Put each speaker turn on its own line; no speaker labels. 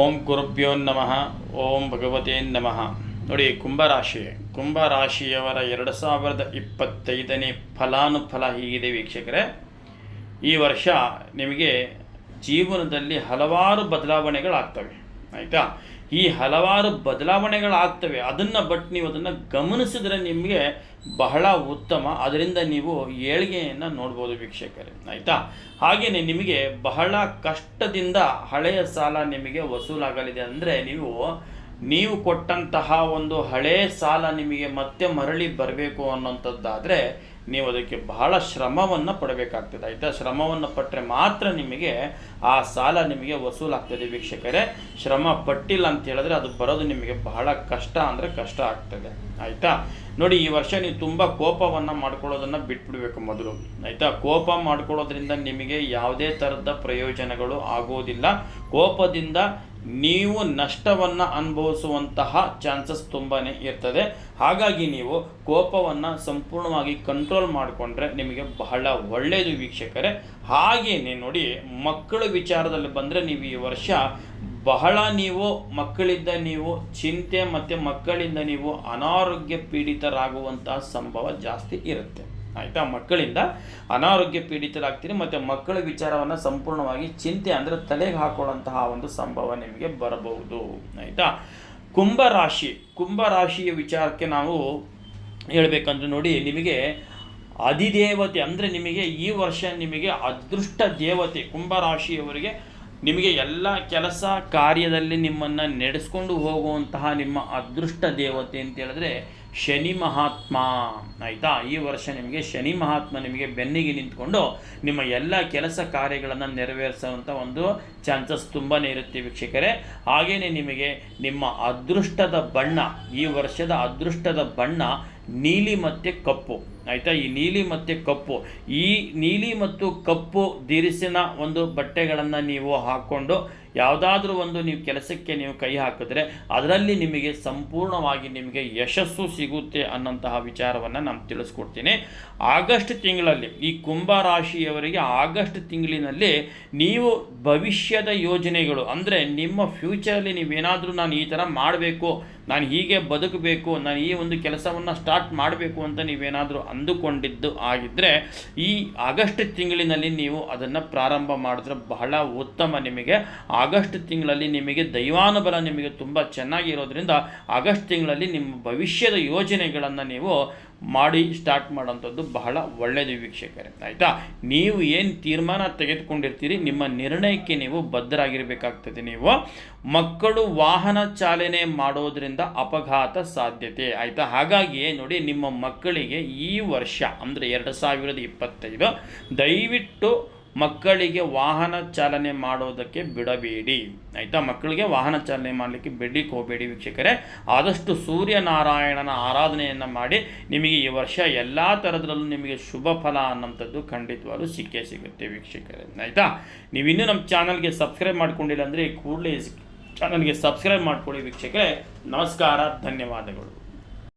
ಓಂ ಗುರುಭ್ಯೋ ನಮಃ, ಓಂ ಭಗವತೇ ನಮಃ. ನೋಡಿ, ಕುಂಭರಾಶಿ, ಕುಂಭರಾಶಿಯವರ ಎರಡು ಸಾವಿರದ ಇಪ್ಪತ್ತೈದನೇ ಫಲಾನುಫಲ ಹೀಗಿದೆ ವೀಕ್ಷಕರೇ. ಈ ವರ್ಷ ನಿಮಗೆ ಜೀವನದಲ್ಲಿ ಹಲವಾರು ಬದಲಾವಣೆಗಳಾಗ್ತವೆ, ಆಯಿತಾ? ಈ ಹಲವಾರು ಬದಲಾವಣೆಗಳಾಗ್ತವೆ. ಅದನ್ನು ಬಟ್ ನೀವು ಅದನ್ನು ಗಮನಿಸಿದರೆ ನಿಮಗೆ ಬಹಳ ಉತ್ತಮ. ಅದರಿಂದ ನೀವು ಏಳಿಗೆಯನ್ನು ನೋಡ್ಬೋದು ವೀಕ್ಷಕರೇ. ಆಯಿತಾ? ಹಾಗೆಯೇ ನಿಮಗೆ ಬಹಳ ಕಷ್ಟದಿಂದ ಹಳೆಯ ಸಾಲ ನಿಮಗೆ ವಸೂಲಾಗಲಿದೆ ಅಂದರೆ ನೀವು ನೀವು ಕೊಟ್ಟಂತಹ ಒಂದು ಹಳೆಯ ಸಾಲ ನಿಮಗೆ ಮತ್ತೆ ಮರಳಿ ಬರಬೇಕು ಅನ್ನೋಂಥದ್ದಾದರೆ ನೀವು ಅದಕ್ಕೆ ಬಹಳ ಶ್ರಮವನ್ನು ಪಡಬೇಕಾಗ್ತದೆ. ಆಯಿತಾ? ಶ್ರಮವನ್ನು ಪಟ್ಟರೆ ಮಾತ್ರ ನಿಮಗೆ ಆ ಸಾಲ ನಿಮಗೆ ವಸೂಲಾಗ್ತದೆ ವೀಕ್ಷಕರೇ. ಶ್ರಮ ಪಟ್ಟಿಲ್ಲ ಅಂತ ಹೇಳಿದ್ರೆ ಅದು ಬರೋದು ನಿಮಗೆ ಬಹಳ ಕಷ್ಟ ಅಂದರೆ ಕಷ್ಟ ಆಗ್ತದೆ. ಆಯಿತಾ? ನೋಡಿ, ಈ ವರ್ಷ ನೀವು ತುಂಬ ಕೋಪವನ್ನು ಮಾಡ್ಕೊಳ್ಳೋದನ್ನು ಬಿಟ್ಬಿಡ್ಬೇಕು ಮೊದಲು. ಆಯಿತಾ? ಕೋಪ ಮಾಡ್ಕೊಳ್ಳೋದ್ರಿಂದ ನಿಮಗೆ ಯಾವುದೇ ಥರದ ಪ್ರಯೋಜನಗಳು ಆಗೋದಿಲ್ಲ. ಕೋಪದಿಂದ ನೀವು ನಷ್ಟವನ್ನು ಅನುಭವಿಸುವಂತಹ ಚಾನ್ಸಸ್ ತುಂಬಾ ಇರ್ತದೆ. ಹಾಗಾಗಿ ನೀವು ಕೋಪವನ್ನು ಸಂಪೂರ್ಣವಾಗಿ ಕಂಟ್ರೋಲ್ ಮಾಡಿಕೊಂಡ್ರೆ ನಿಮಗೆ ಬಹಳ ಒಳ್ಳೆಯದು ವೀಕ್ಷಕರೇ. ಹಾಗೆಯೇ ನೋಡಿ, ಮಕ್ಕಳ ವಿಚಾರದಲ್ಲಿ ಬಂದರೆ ನೀವು ಈ ವರ್ಷ ಬಹಳ ನೀವು ಮಕ್ಕಳಿಂದ ನೀವು ಚಿಂತೆ ಮತ್ತು ಮಕ್ಕಳಿಂದ ನೀವು ಅನಾರೋಗ್ಯ ಪೀಡಿತರಾಗುವಂತಹ ಸಂಭವ ಜಾಸ್ತಿ ಇರುತ್ತೆ. ಆಯಿತಾ? ಮಕ್ಕಳಿಂದ ಅನಾರೋಗ್ಯ ಪೀಡಿತರಾಗ್ತೀರಿ, ಮತ್ತು ಮಕ್ಕಳ ವಿಚಾರವನ್ನು ಸಂಪೂರ್ಣವಾಗಿ ಚಿಂತೆ ಅಂದರೆ ತಲೆಗೆ ಹಾಕೊಳ್ಳುವಂತಹ ಒಂದು ಸಂಭವ ನಿಮಗೆ ಬರಬಹುದು. ಆಯಿತಾ? ಕುಂಭರಾಶಿ ಕುಂಭರಾಶಿಯ ವಿಚಾರಕ್ಕೆ ನಾವು ಹೇಳಬೇಕಂದ್ರೆ ನೋಡಿ, ನಿಮಗೆ ಅಧಿದೇವತೆ ಅಂದರೆ ನಿಮಗೆ ಈ ವರ್ಷ ನಿಮಗೆ ಅದೃಷ್ಟ ದೇವತೆ ಕುಂಭರಾಶಿಯವರಿಗೆ ನಿಮಗೆ ಎಲ್ಲ ಕೆಲಸ ಕಾರ್ಯದಲ್ಲಿ ನಿಮ್ಮನ್ನು ನಡೆಸ್ಕೊಂಡು ಹೋಗುವಂತಹ ನಿಮ್ಮ ಅದೃಷ್ಟ ದೇವತೆ ಅಂತ ಹೇಳಿದ್ರೆ ಶನಿ ಮಹಾತ್ಮ. ಆಯಿತಾ? ಈ ವರ್ಷ ನಿಮಗೆ ಶನಿ ಮಹಾತ್ಮ ನಿಮಗೆ ಬೆನ್ನಿಗೆ ನಿಂತ್ಕೊಂಡು ನಿಮ್ಮ ಎಲ್ಲ ಕೆಲಸ ಕಾರ್ಯಗಳನ್ನು ನೆರವೇರಿಸುವಂಥ ಒಂದು ಚಾನ್ಸಸ್ ತುಂಬಾ ಇರುತ್ತೆ ವೀಕ್ಷಕರೇ. ಹಾಗೆಯೇ ನಿಮಗೆ ನಿಮ್ಮ ಅದೃಷ್ಟದ ಬಣ್ಣ, ಈ ವರ್ಷದ ಅದೃಷ್ಟದ ಬಣ್ಣ ನೀಲಿ ಮತ್ತು ಕಪ್ಪು. ಆಯಿತಾ? ಈ ನೀಲಿ ಮತ್ತು ಕಪ್ಪು. ಈ ನೀಲಿ ಮತ್ತು ಕಪ್ಪು ದಿರಿಸಿನ ಒಂದು ಬಟ್ಟೆಗಳನ್ನು ನೀವು ಹಾಕ್ಕೊಂಡು ಯಾವುದಾದ್ರೂ ಒಂದು ನೀವು ಕೆಲಸಕ್ಕೆ ನೀವು ಕೈ ಹಾಕಿದ್ರೆ ಅದರಲ್ಲಿ ನಿಮಗೆ ಸಂಪೂರ್ಣವಾಗಿ ನಿಮಗೆ ಯಶಸ್ಸು ಸಿಗುತ್ತೆ ಅನ್ನೋಂತಹ ವಿಚಾರವನ್ನು ನಾನು ತಿಳಿಸ್ಕೊಡ್ತೀನಿ. ಆಗಸ್ಟ್ ತಿಂಗಳಲ್ಲಿ, ಈ ಕುಂಭ ರಾಶಿಯವರಿಗೆ ಆಗಸ್ಟ್ ತಿಂಗಳಿನಲ್ಲಿ ನೀವು ಭವಿಷ್ಯದ ಯೋಜನೆಗಳು, ಅಂದರೆ ನಿಮ್ಮ ಫ್ಯೂಚರಲ್ಲಿ ನೀವೇನಾದರೂ ನಾನು ಈ ಥರ ಮಾಡಬೇಕು ನಾನು ಹೀಗೆ ಬದುಕಬೇಕು, ನಾನು ಈ ಒಂದು ಕೆಲಸವನ್ನು ಸ್ಟಾರ್ಟ್ ಮಾಡಬೇಕು ಅಂತ ನೀವೇನಾದರೂ ಅಂದುಕೊಂಡಿದ್ದು ಆಗಿದ್ದರೆ ಈ ಆಗಸ್ಟ್ ತಿಂಗಳಿನಲ್ಲಿ ನೀವು ಅದನ್ನು ಪ್ರಾರಂಭ ಮಾಡಿದ್ರೆ ಬಹಳ ಉತ್ತಮ ನಿಮಗೆ. ಆಗಸ್ಟ್ ತಿಂಗಳಲ್ಲಿ ನಿಮಗೆ ದೈವಾನುಬಲ ನಿಮಗೆ ತುಂಬ ಚೆನ್ನಾಗಿರೋದ್ರಿಂದ ಆಗಸ್ಟ್ ತಿಂಗಳಲ್ಲಿ ನಿಮ್ಮ ಭವಿಷ್ಯದ ಯೋಜನೆಗಳನ್ನು ನೀವು ಮಾಡಿ ಸ್ಟಾರ್ಟ್ ಮಾಡೋಂಥದ್ದು ಬಹಳ ಒಳ್ಳೆಯದು ವೀಕ್ಷಕರೇ. ಆಯಿತಾ? ನೀವು ಏನು ತೀರ್ಮಾನ ತೆಗೆದುಕೊಂಡಿರ್ತೀರಿ, ನಿಮ್ಮ ನಿರ್ಣಯಕ್ಕೆ ನೀವು ಬದ್ಧರಾಗಿರಬೇಕಾಗ್ತದೆ ನೀವು. ಮಕ್ಕಳು ವಾಹನ ಚಾಲನೆ ಮಾಡೋದ್ರಿಂದ ಅಪಘಾತ ಸಾಧ್ಯತೆ. ಆಯಿತಾ? ಹಾಗಾಗಿ ನೋಡಿ, ನಿಮ್ಮ ಮಕ್ಕಳಿಗೆ ಈ ವರ್ಷ, ಅಂದರೆ ಎರಡು ಸಾವಿರದ ಇಪ್ಪತ್ತೈದು, ದಯವಿಟ್ಟು ಮಕ್ಕಳಿಗೆ ವಾಹನ ಚಾಲನೆ ಮಾಡೋದಕ್ಕೆ ಬಿಡಬೇಡಿ. ಆಯಿತಾ? ಮಕ್ಕಳಿಗೆ ವಾಹನ ಚಾಲನೆ ಮಾಡಲಿಕ್ಕೆ ಬಿಡಲಿಕ್ಕೆ ಹೋಗಬೇಡಿ ವೀಕ್ಷಕರೇ. ಆದಷ್ಟು ಸೂರ್ಯನಾರಾಯಣನ ಆರಾಧನೆಯನ್ನು ಮಾಡಿ, ನಿಮಗೆ ಈ ವರ್ಷ ಎಲ್ಲ ಥರದ್ರಲ್ಲೂ ನಿಮಗೆ ಶುಭ ಫಲ ಅನ್ನೋಂಥದ್ದು ಖಂಡಿತವಾಗ್ಲೂ ಸಿಕ್ಕೇ ಸಿಗುತ್ತೆ ವೀಕ್ಷಕರೇ. ಆಯಿತಾ? ನೀವಿನ್ನೂ ನಮ್ಮ ಚಾನಲ್ಗೆ ಸಬ್ಸ್ಕ್ರೈಬ್ ಮಾಡ್ಕೊಂಡಿಲ್ಲ ಅಂದರೆ ಕೂಡಲೇ ಚಾನಲ್ಗೆ ಸಬ್ಸ್ಕ್ರೈಬ್ ಮಾಡ್ಕೊಳ್ಳಿ ವೀಕ್ಷಕರೇ. ನಮಸ್ಕಾರ ಧನ್ಯವಾದಗಳು.